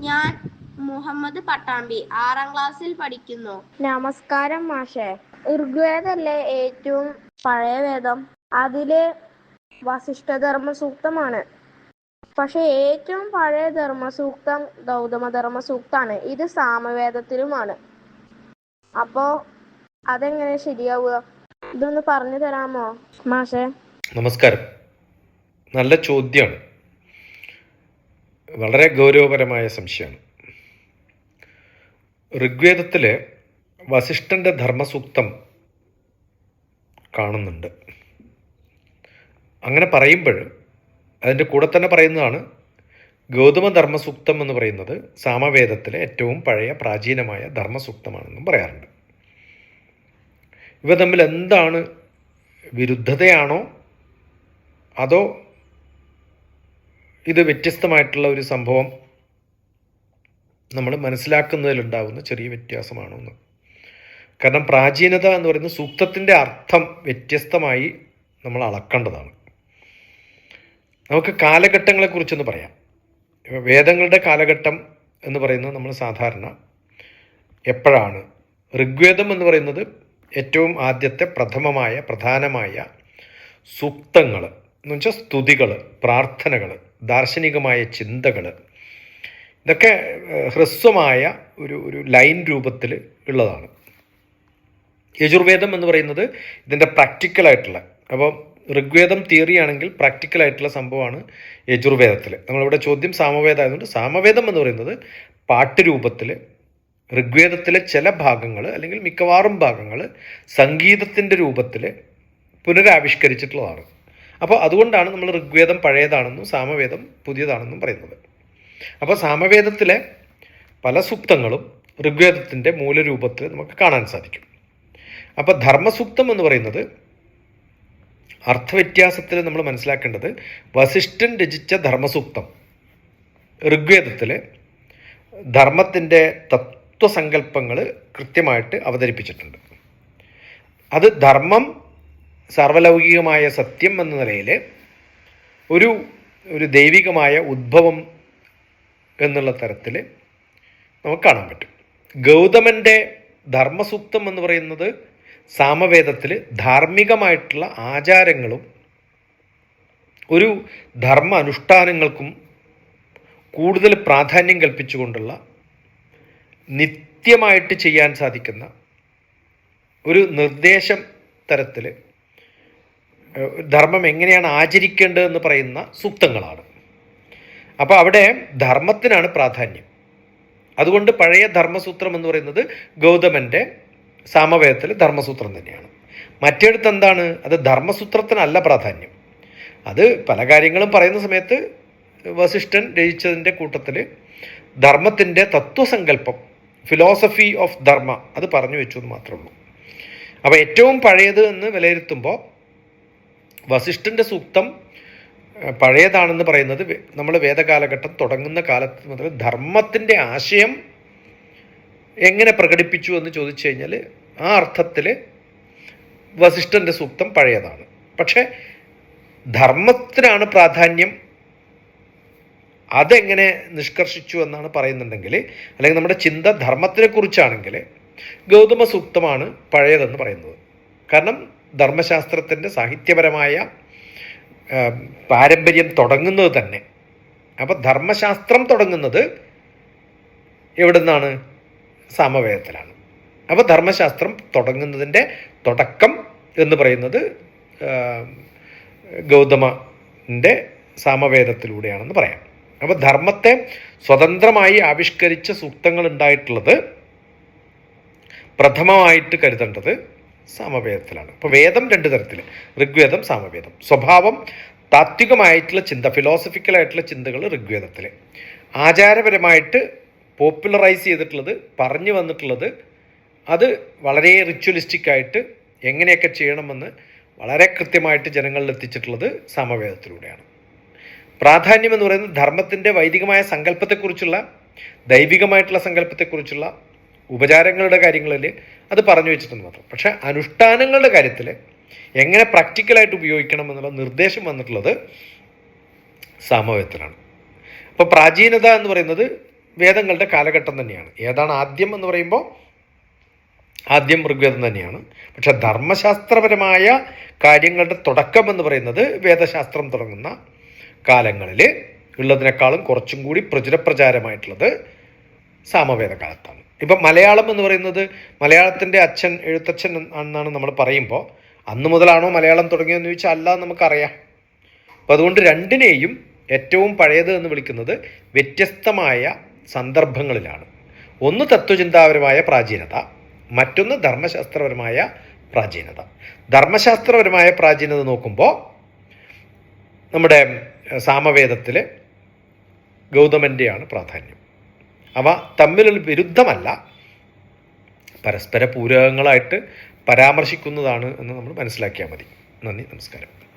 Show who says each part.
Speaker 1: ഞാൻ മുഹമ്മദ് പട്ടാമ്പി ആറാം ക്ലാസ്സിൽ പഠിക്കുന്നു.
Speaker 2: നമസ്കാരം മാഷേ. ഋഗ്വേദല്ലേ ഏറ്റവും പഴയ വേദം? അതിലെ വസിഷ്ഠധർമ്മ സൂക്തമാണ് പക്ഷെ ഏറ്റവും പഴയ ധർമ്മസൂക്തം ഗൗതമ ധർമ്മ സൂക്താണ് ഇത് സാമവേദത്തിലുമാണ്. അപ്പോ അതെങ്ങനെ ശരിയാവുക? ഇതൊന്ന് പറഞ്ഞു തരാമോ മാഷേ?
Speaker 3: നമസ്കാരം. നല്ല ചോദ്യമാണ് വളരെ ഗൗരവപരമായ സംശയമാണ്. ഋഗ്വേദത്തിൽ വസിഷ്ഠന്റെ ധർമ്മസൂക്തം കാണുന്നുണ്ട്. അങ്ങനെ പറയുമ്പോൾ അതിന്റെ കൂടെ തന്നെ പറയുന്നതാണ് ഗൗതമ ധർമ്മസൂക്തം എന്ന് പറയുന്നത് സാമവേദത്തിലെ ഏറ്റവും പഴയ പ്രാചീനമായ ധർമ്മസൂക്തമാണെന്നും പറയാറുണ്ട്. ഇവ തമ്മിൽ എന്താണ് വിരുദ്ധതയാണോ അതോ ഇത് വ്യത്യസ്തമായിട്ടുള്ള ഒരു സംഭവം നമ്മൾ മനസ്സിലാക്കുന്നതിലുണ്ടാകുന്ന ചെറിയ വ്യത്യാസമാണെന്ന്. കാരണം പ്രാചീനത എന്ന് പറയുന്ന സൂക്തത്തിന്റെ അർത്ഥം വ്യത്യസ്തമായി നമ്മൾ അളക്കേണ്ടതാണ്. നമുക്ക് കാലഘട്ടങ്ങളെക്കുറിച്ചൊന്ന് പറയാം. വേദങ്ങളുടെ കാലഘട്ടം എന്ന് പറയുന്നത് നമ്മൾ സാധാരണ എപ്പോഴാണ്? ഋഗ്വേദം എന്ന് പറയുന്നത് ഏറ്റവും ആദ്യത്തെ പ്രഥമമായ പ്രധാനമായ സൂക്തങ്ങൾ എന്ന് വെച്ചാൽ സ്തുതികൾ പ്രാർത്ഥനകൾ ദാർശനികമായ ചിന്തകൾ. ഇതൊക്കെ ഹ്രസ്വമായ ഒരു ഒരു ലൈൻ രൂപത്തിൽ ഉള്ളതാണ്. യജുർവേദം എന്ന് പറയുന്നത് ഇതിന്റെ പ്രാക്ടിക്കലായിട്ടുള്ള അപ്പോൾ ഋഗ്വേദം തിയറി ആണെങ്കിൽ പ്രാക്ടിക്കലായിട്ടുള്ള സംഭവമാണ് യജുർവേദത്തിൽ നമ്മളിവിടെ ചോദ്യം സാമവേദം ആയതുകൊണ്ട് സാമവേദം എന്ന് പറയുന്നത് പാട്ട് രൂപത്തിൽ ഋഗ്വേദത്തിലെ ചില ഭാഗങ്ങൾ അല്ലെങ്കിൽ മിക്കവാറും ഭാഗങ്ങൾ സംഗീതത്തിന്റെ രൂപത്തിൽ പുനരാവിഷ്കരിച്ചിട്ടുള്ളതാണ്. അപ്പോൾ അതുകൊണ്ടാണ് നമ്മൾ ഋഗ്വേദം പഴയതാണെന്നും സാമവേദം പുതിയതാണെന്നും പറയുന്നത്. അപ്പോൾ സാമവേദത്തിലെ പല സൂക്തങ്ങളും ഋഗ്വേദത്തിന്റെ മൂലരൂപത്തിൽ നമുക്ക് കാണാൻ സാധിക്കും. അപ്പോൾ ധർമ്മസൂക്തം എന്ന് പറയുന്നത് അർത്ഥവ്യത്യാസത്തിൽ നമ്മൾ മനസ്സിലാക്കേണ്ടത് വസിഷ്ഠൻ രചിച്ച ധർമ്മസൂക്തം. ഋഗ്വേദത്തിൽ ധർമ്മത്തിന്റെ തത്വസങ്കല്പങ്ങൾ കൃത്യമായിട്ട് അവതരിപ്പിച്ചിട്ടുണ്ട്. അത് ധർമ്മം സർവലൗകികമായ സത്യം എന്ന നിലയിൽ ഒരു ഒരു ദൈവികമായ ഉദ്ഭവം എന്നുള്ള തരത്തിൽ നമുക്ക് കാണാൻ പറ്റും. ഗൗതമന്റെ ധർമ്മസൂക്തം എന്ന് പറയുന്നത് സാമവേദത്തിൽ ധാർമ്മികമായിട്ടുള്ള ആചാരങ്ങളും ഒരു ധർമ്മ അനുഷ്ഠാനങ്ങൾക്കും കൂടുതൽ പ്രാധാന്യം കൽപ്പിച്ചുകൊണ്ടുള്ള നിത്യമായിട്ട് ചെയ്യാൻ സാധിക്കുന്ന ഒരു നിർദ്ദേശം തരത്തിൽ ധർമ്മം എങ്ങനെയാണ് ആചരിക്കേണ്ടതെന്ന് പറയുന്ന സൂക്തങ്ങളാണ്. അപ്പോൾ അവിടെ ധർമ്മത്തിനാണ് പ്രാധാന്യം. അതുകൊണ്ട് പഴയ ധർമ്മസൂത്രം എന്ന് പറയുന്നത് ഗൗതമന്റെ സാമവേദത്തിലെ ധർമ്മസൂത്രം തന്നെയാണ്. മറ്റെടുത്ത് എന്താണ്? അത് ധർമ്മസൂത്രത്തിനല്ല പ്രാധാന്യം. അത് പല കാര്യങ്ങളും പറയുന്ന സമയത്ത് വസിഷ്ഠൻ രചിച്ചതിന്റെ കൂട്ടത്തിൽ ധർമ്മത്തിന്റെ തത്വസങ്കല്പം ഫിലോസഫി ഓഫ് ധർമ്മ അത് പറഞ്ഞു വെച്ചു എന്ന് മാത്രമേ ഉള്ളൂ. അപ്പോൾ ഏറ്റവും പഴയത് എന്ന് വിലയിരുത്തുമ്പോൾ വസിഷ്ഠന്റെ സൂക്തം പഴയതാണെന്ന് പറയുന്നത് നമ്മൾ വേദകാലഘട്ടം തുടങ്ങുന്ന കാലത്ത് മുതൽ ധർമ്മത്തിന്റെ ആശയം എങ്ങനെ പ്രകടിപ്പിച്ചു എന്ന് ചോദിച്ചു കഴിഞ്ഞാൽ ആ അർത്ഥത്തിൽ വസിഷ്ഠന്റെ സൂക്തം പഴയതാണ്. പക്ഷേ ധർമ്മത്തിനാണ് പ്രാധാന്യം അതെങ്ങനെ നിഷ്കർഷിച്ചു എന്നാണ് പറയുന്നുണ്ടെങ്കിൽ അല്ലെങ്കിൽ നമ്മുടെ ചിന്ത ധർമ്മത്തിനെക്കുറിച്ചാണെങ്കിൽ ഗൗതമ സൂക്തമാണ് പഴയതെന്ന് പറയുന്നത്. കാരണം ധർമ്മശാസ്ത്രത്തിന്റെ സാഹിത്യപരമായ പാരമ്പര്യം തുടങ്ങുന്നത് തന്നെ. അപ്പോൾ ധർമ്മശാസ്ത്രം തുടങ്ങുന്നത് എവിടെ നിന്നാണ് സാമവേദത്തിലാണ്. അപ്പോൾ ധർമ്മശാസ്ത്രം തുടങ്ങുന്നതിന്റെ തുടക്കം എന്ന് പറയുന്നത് ഗൗതമന്റെ സാമവേദത്തിലൂടെയാണെന്ന് പറയാം. അപ്പോൾ ധർമ്മത്തെ സ്വതന്ത്രമായി ആവിഷ്കരിച്ച സൂക്തങ്ങൾ ഉണ്ടായിട്ടുള്ളത് പ്രഥമമായിട്ട് കരുതേണ്ടത് സാമവേദത്തിലാണ്. അപ്പോൾ വേദം രണ്ട് തരത്തിൽ ഋഗ്വേദം സാമവേദം. സ്വഭാവം താത്വികമായിട്ടുള്ള ചിന്ത ഫിലോസഫിക്കലായിട്ടുള്ള ചിന്തകൾ ഋഗ്വേദത്തിൽ ആചാരപരമായിട്ട് പോപ്പുലറൈസ് ചെയ്തിട്ടുള്ളത് പറഞ്ഞു വന്നിട്ടുള്ളത് അത് വളരെ റിച്വലിസ്റ്റിക് ആയിട്ട് എങ്ങനെയൊക്കെ ചെയ്യണമെന്ന് വളരെ കൃത്യമായിട്ട് ജനങ്ങളിൽ എത്തിച്ചിട്ടുള്ളത് സാമവേദത്തിലൂടെയാണ്. പ്രാധാന്യം എന്ന് പറയുന്നത് ധർമ്മത്തിന്റെ വൈദികമായ സങ്കല്പത്തെക്കുറിച്ചുള്ള ദൈവികമായിട്ടുള്ള സങ്കല്പത്തെക്കുറിച്ചുള്ള ഉപചാരങ്ങളുടെ കാര്യങ്ങളിൽ അത് പറഞ്ഞു വെച്ചിട്ടുണ്ട് മാത്രം. പക്ഷേ അനുഷ്ഠാനങ്ങളുടെ കാര്യത്തിൽ എങ്ങനെ പ്രാക്ടിക്കലായിട്ട് ഉപയോഗിക്കണം എന്നുള്ള നിർദ്ദേശം വന്നിട്ടുള്ളത് സാമവേദത്തിലാണ്. അപ്പോൾ പ്രാചീനത എന്ന് പറയുന്നത് വേദങ്ങളുടെ കാലഘട്ടം തന്നെയാണ്. ഏതാണ് ആദ്യം എന്ന് പറയുമ്പോൾ ആദ്യം ഋഗ്വേദം തന്നെയാണ്. പക്ഷെ ധർമ്മശാസ്ത്രപരമായ കാര്യങ്ങളുടെ തുടക്കം എന്ന് പറയുന്നത് വേദശാസ്ത്രം തുടങ്ങുന്ന കാലങ്ങളിൽ ഉള്ളതിനേക്കാളും കുറച്ചും കൂടി പ്രചുരപ്രചാരമായിട്ടുള്ളത് സാമവേദ കാലത്താണ് ഇപ്പം മലയാളം എന്ന് പറയുന്നത് മലയാളത്തിന്റെ അച്ഛൻ എഴുത്തച്ഛൻ എന്നാണ് നമ്മൾ പറയുമ്പോൾ അന്ന് മുതലാണോ മലയാളം തുടങ്ങിയതെന്ന് ചോദിച്ചാൽ അല്ല നമുക്കറിയാം. അപ്പോൾ അതുകൊണ്ട് രണ്ടിനെയും ഏറ്റവും പഴയത് എന്ന് വിളിക്കുന്നത് വ്യത്യസ്തമായ സന്ദർഭങ്ങളിലാണ്. ഒന്ന് തത്വചിന്താപരമായ പ്രാചീനത മറ്റൊന്ന് ധർമ്മശാസ്ത്രപരമായ പ്രാചീനത. ധർമ്മശാസ്ത്രപരമായ പ്രാചീനത നോക്കുമ്പോൾ നമ്മുടെ സാമവേദത്തിൽ ഗൗതമന്റെയാണ് പ്രാധാന്യം. അവ തമ്മിലുള്ള വിരുദ്ധമല്ല. പരസ്പര പൂരകങ്ങളായിട്ട് പരാമർശിക്കുന്നതാണ് എന്ന് നമ്മൾ മനസ്സിലാക്കിയാൽ മതി. നന്ദി നമസ്കാരം.